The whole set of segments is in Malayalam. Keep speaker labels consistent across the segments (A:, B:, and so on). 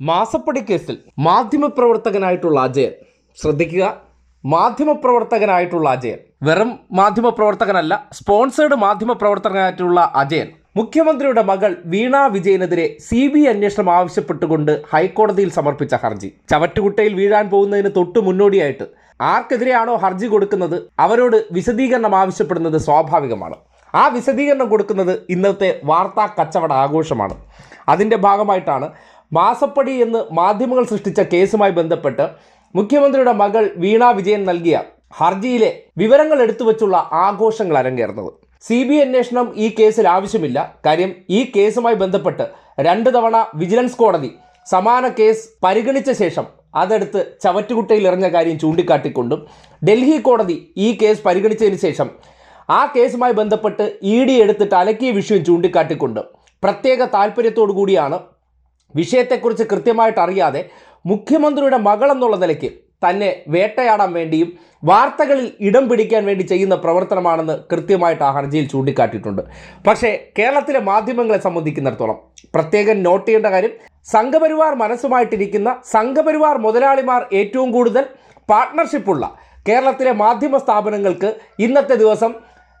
A: മാസപ്പടി കേസിൽ മാധ്യമപ്രവർത്തകനായിട്ടുള്ള അജയൻ. ശ്രദ്ധിക്കുക മാധ്യമപ്രവർത്തകനായിട്ടുള്ള അജയൻ. വെറും മാധ്യമപ്രവർത്തകനല്ല സ്പോൺസേഡ് മാധ്യമപ്രവർത്തകനായിട്ടുള്ള അജയൻ. മുഖ്യമന്ത്രിയുടെ മകൾ വീണ വിജയനെതിരെ സി ബി അന്വേഷണം ആവശ്യപ്പെട്ടുകൊണ്ട് ഹൈക്കോടതിയിൽ സമർപ്പിച്ച ഹർജി. ചവറ്റുകുട്ടയിൽ വീഴാൻ പോകുന്നതിന് തൊട്ടു മുന്നോടിയായിട്ട് ആർക്കെതിരെയാണോ ഹർജി കൊടുക്കുന്നത്? അവരോട് വിശദീകരണം ആവശ്യപ്പെടുന്നത് സ്വാഭാവികമാണ്. ആ വിശദീകരണം കൊടുക്കുന്നത് ഇന്നത്തെ വാർത്താ കച്ചവട ആഘോഷമാണ്. അതിന്റെ ഭാഗമായിട്ടാണ് മാസപ്പടി എന്ന് മാധ്യമങ്ങൾ സൃഷ്ടിച്ച കേസുമായി ബന്ധപ്പെട്ട് മുഖ്യമന്ത്രിയുടെ മകൾ വീണ വിജയൻ നൽകിയ ഹർജിയിലെ വിവരങ്ങൾ എടുത്തു വച്ചുള്ള ആഘോഷങ്ങൾ അരങ്ങേറുന്നത്. സി ബി അന്വേഷണം ഈ കേസിൽ ആവശ്യമില്ല. കാര്യം ഈ കേസുമായി ബന്ധപ്പെട്ട് രണ്ട് തവണ വിജിലൻസ് കോടതി സമാന കേസ് പരിഗണിച്ച ശേഷം അതെടുത്ത് ചവറ്റുകുട്ടയിൽ എറിഞ്ഞ കാര്യം ചൂണ്ടിക്കാട്ടിക്കൊണ്ടും ഡൽഹി കോടതി ഈ കേസ് പരിഗണിച്ചതിന് ശേഷം ആ കേസുമായി ബന്ധപ്പെട്ട് ഇ ഡി എടുത്തിട്ട് അലക്കിയ വിഷയം ചൂണ്ടിക്കാട്ടിക്കൊണ്ട് പ്രത്യേക താല്പര്യത്തോടു കൂടിയാണ് വിഷയത്തെക്കുറിച്ച് കൃത്യമായിട്ട് അറിയാതെ മുഖ്യമന്ത്രിയുടെ മകൾ എന്നുള്ള നിലയ്ക്ക് തന്നെ വേട്ടയാടാൻ വേണ്ടിയും വാർത്തകളിൽ ഇടം പിടിക്കാൻ വേണ്ടി ചെയ്യുന്ന പ്രവർത്തനമാണെന്ന് കൃത്യമായിട്ട് ആ ഹർജിയിൽ ചൂണ്ടിക്കാട്ടിയിട്ടുണ്ട്. പക്ഷേ കേരളത്തിലെ മാധ്യമങ്ങളെ സംബന്ധിക്കുന്നിടത്തോളം പ്രത്യേകം നോട്ട് ചെയ്യേണ്ട കാര്യം സംഘപരിവാർ മനസ്സുമായിട്ടിരിക്കുന്ന സംഘപരിവാർ മുതലാളിമാർ ഏറ്റവും കൂടുതൽ പാർട്ട്ണർഷിപ്പുള്ള കേരളത്തിലെ മാധ്യമ സ്ഥാപനങ്ങൾക്ക് ഇന്നത്തെ ദിവസം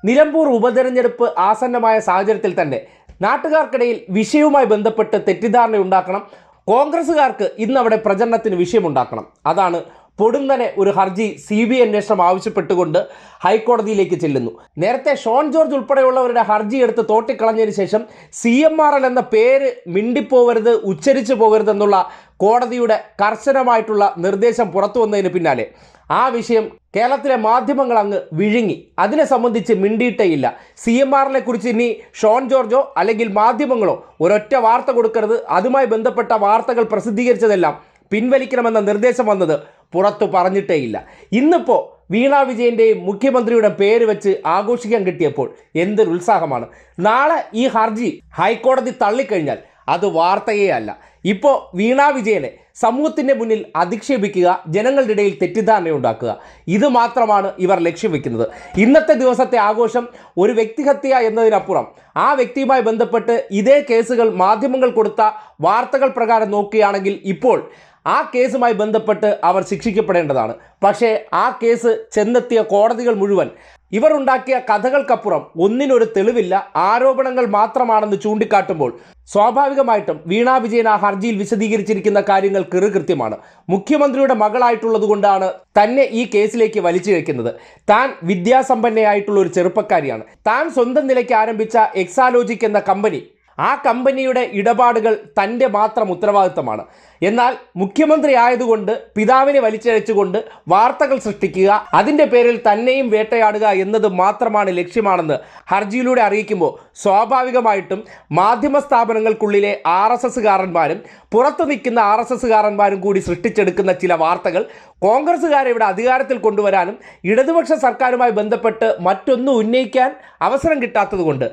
A: നിലമ്പൂർ ഉപതെരഞ്ഞെടുപ്പ് ആസന്നമായ സാഹചര്യത്തിൽ തന്നെ നാട്ടുകാർക്കിടയിൽ വിഷയവുമായി ബന്ധപ്പെട്ട് തെറ്റിദ്ധാരണ ഉണ്ടാക്കണം. കോൺഗ്രസ്സുകാർക്ക് ഇന്ന് അവിടെ പ്രചരണത്തിന് വിഷയമുണ്ടാക്കണം. അതാണ് പൊടുന്നനെ ഒരു ഹർജി സി ബി അന്വേഷണം ആവശ്യപ്പെട്ടുകൊണ്ട് ഹൈക്കോടതിയിലേക്ക് ചെല്ലുന്നു. നേരത്തെ ഷോൺ ജോർജ് ഉൾപ്പെടെയുള്ളവരുടെ ഹർജി എടുത്ത് തോട്ടിക്കളഞ്ഞതിന് ശേഷം സി എം ആർ എൽ എന്ന പേര് മിണ്ടിപ്പോകരുത് ഉച്ചരിച്ചു പോകരുതെന്നുള്ള കോടതിയുടെ കർശനമായിട്ടുള്ള നിർദ്ദേശം പുറത്തു വന്നതിന് പിന്നാലെ ആ വിഷയം കേരളത്തിലെ മാധ്യമങ്ങൾ അങ്ങ് വിഴുങ്ങി. അതിനെ സംബന്ധിച്ച് മിണ്ടിയിട്ടേയില്ല. സി എം ആറിനെ കുറിച്ച് ഇനി ഷോൺ ജോർജോ അല്ലെങ്കിൽ മാധ്യമങ്ങളോ ഒരൊറ്റ വാർത്ത കൊടുക്കരുത്. അതുമായി ബന്ധപ്പെട്ട വാർത്തകൾ പ്രസിദ്ധീകരിച്ചതെല്ലാം പിൻവലിക്കണമെന്ന നിർദ്ദേശം വന്നത് പുറത്തു പറഞ്ഞിട്ടേയില്ല. ഇന്നിപ്പോൾ വീണ വിജയന്റെയും മുഖ്യമന്ത്രിയുടെ പേര് വെച്ച് ആഘോഷിക്കാൻ കിട്ടിയപ്പോൾ എന്തൊരു ഉത്സാഹമാണ്. നാളെ ഈ ഹർജി ഹൈക്കോടതി തള്ളിക്കഴിഞ്ഞാൽ അത് വാർത്തയേ അല്ല ഇപ്പോൾ വീണാ വിജയനെ സമൂഹത്തിന്റെ മുന്നിൽ അധിക്ഷേപിക്കുക ജനങ്ങളുടെ ഇടയിൽ തെറ്റിദ്ധാരണ ഉണ്ടാക്കുക ഇത് മാത്രമാണ് ഇവർ ലക്ഷ്യം വെക്കുന്നത്. ഇന്നത്തെ ദിവസത്തെ ആഘോഷം ഒരു വ്യക്തിഹത്യ എന്നതിനപ്പുറം ആ വ്യക്തിയുമായി ബന്ധപ്പെട്ട് ഇതേ കേസുകൾ മാധ്യമങ്ങൾ കൊടുത്ത വാർത്തകൾ പ്രകാരം നോക്കുകയാണെങ്കിൽ ഇപ്പോൾ ആ കേസുമായി ബന്ധപ്പെട്ട് അവർ ശിക്ഷിക്കപ്പെടേണ്ടതാണ്. പക്ഷേ ആ കേസ് ചെന്നെത്തിയ കോടതികൾ മുഴുവൻ ഇവർ ഉണ്ടാക്കിയ കഥകൾക്കപ്പുറം ഒന്നിനൊരു തെളിവില്ല ആരോപണങ്ങൾ മാത്രമാണെന്ന് ചൂണ്ടിക്കാട്ടുമ്പോൾ സ്വാഭാവികമായിട്ടും വീണാ വിജയൻ ആ ഹർജിയിൽ വിശദീകരിച്ചിരിക്കുന്ന കാര്യങ്ങൾ കൃത്യമാണ്. മുഖ്യമന്ത്രിയുടെ മകളായിട്ടുള്ളതുകൊണ്ടാണ് തന്നെ ഈ കേസിലേക്ക് വലിച്ചു വയ്ക്കുന്നത് താൻ വിദ്യാസമ്പന്നയായിട്ടുള്ള ഒരു ചെറുപ്പക്കാരിയാണ്. താൻ സ്വന്തം നിലയ്ക്ക് ആരംഭിച്ച എക്സാലോജിക് എന്ന കമ്പനി ആ കമ്പനിയുടെ ഇടപാടുകൾ തന്റെ മാത്രം ഉത്തരവാദിത്തമാണ്. എന്നാൽ മുഖ്യമന്ത്രി ആയതുകൊണ്ട് പിതാവിനെ വലിച്ചഴച്ചുകൊണ്ട് വാർത്തകൾ സൃഷ്ടിക്കുക അതിന്റെ പേരിൽ തന്നെയും വേട്ടയാടുക എന്നത് മാത്രമാണ് ലക്ഷ്യമാണെന്ന് ഹർജിയിലൂടെ അറിയിക്കുമ്പോൾ സ്വാഭാവികമായിട്ടും മാധ്യമ സ്ഥാപനങ്ങൾക്കുള്ളിലെ ആർ എസ് എസ്സുകാരന്മാരും പുറത്തു നിൽക്കുന്ന ആർ എസ് എസ്സുകാരന്മാരും കൂടി സൃഷ്ടിച്ചെടുക്കുന്ന ചില വാർത്തകൾ കോൺഗ്രസ്സുകാരെ ഇവിടെ അധികാരത്തിൽ കൊണ്ടുവരാനും ഇടതുപക്ഷ സർക്കാരുമായി ബന്ധപ്പെട്ട് മറ്റൊന്നും ഉന്നയിക്കാൻ അവസരം കിട്ടാത്തതുകൊണ്ട്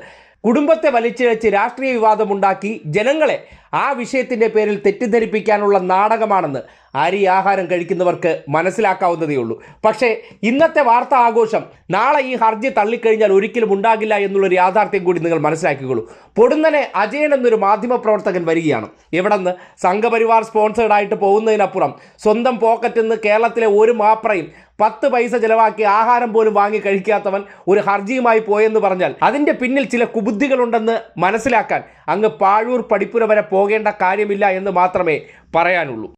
A: കുടുംബത്തെ വലിച്ചിഴച്ച് രാഷ്ട്രീയ വിവാദമുണ്ടാക്കി ജനങ്ങളെ ആ വിഷയത്തിന്റെ പേരിൽ തെറ്റിദ്ധരിപ്പിക്കാനുള്ള നാടകമാണെന്ന് അരി ആഹാരം കഴിക്കുന്നവർക്ക് മനസ്സിലാക്കാവുന്നതേ ഉള്ളൂ. പക്ഷേ ഇന്നത്തെ വാർത്താ ആഘോഷം നാളെ ഈ ഹർജി തള്ളിക്കഴിഞ്ഞാൽ ഒരിക്കലും ഉണ്ടാകില്ല എന്നുള്ളൊരു യാഥാർത്ഥ്യം കൂടി നിങ്ങൾ മനസ്സിലാക്കിക്കോളൂ. പൊടുന്നനെ അജയൻ എന്നൊരു മാധ്യമപ്രവർത്തകൻ വരികയാണ്. എവിടെ നിന്ന് സംഘപരിവാർ സ്പോൺസേഡായിട്ട് പോകുന്നതിനപ്പുറം സ്വന്തം പോക്കറ്റിൽ നിന്ന് കേരളത്തിലെ ഒരു മാപ്രയും പത്ത് പൈസ ചിലവാക്കി ആഹാരം പോലും വാങ്ങി കഴിക്കാത്തവൻ ഒരു ഹർജിയുമായി പോയെന്ന് പറഞ്ഞാൽ അതിന്റെ പിന്നിൽ ചില കുബുദ്ധികളുണ്ടെന്ന് മനസ്സിലാക്കാൻ അങ്ങ് പാഴൂർ പടിപ്പുര വരെ പോകേണ്ട കാര്യമില്ല എന്ന് മാത്രമേ പറയാനുള്ളൂ.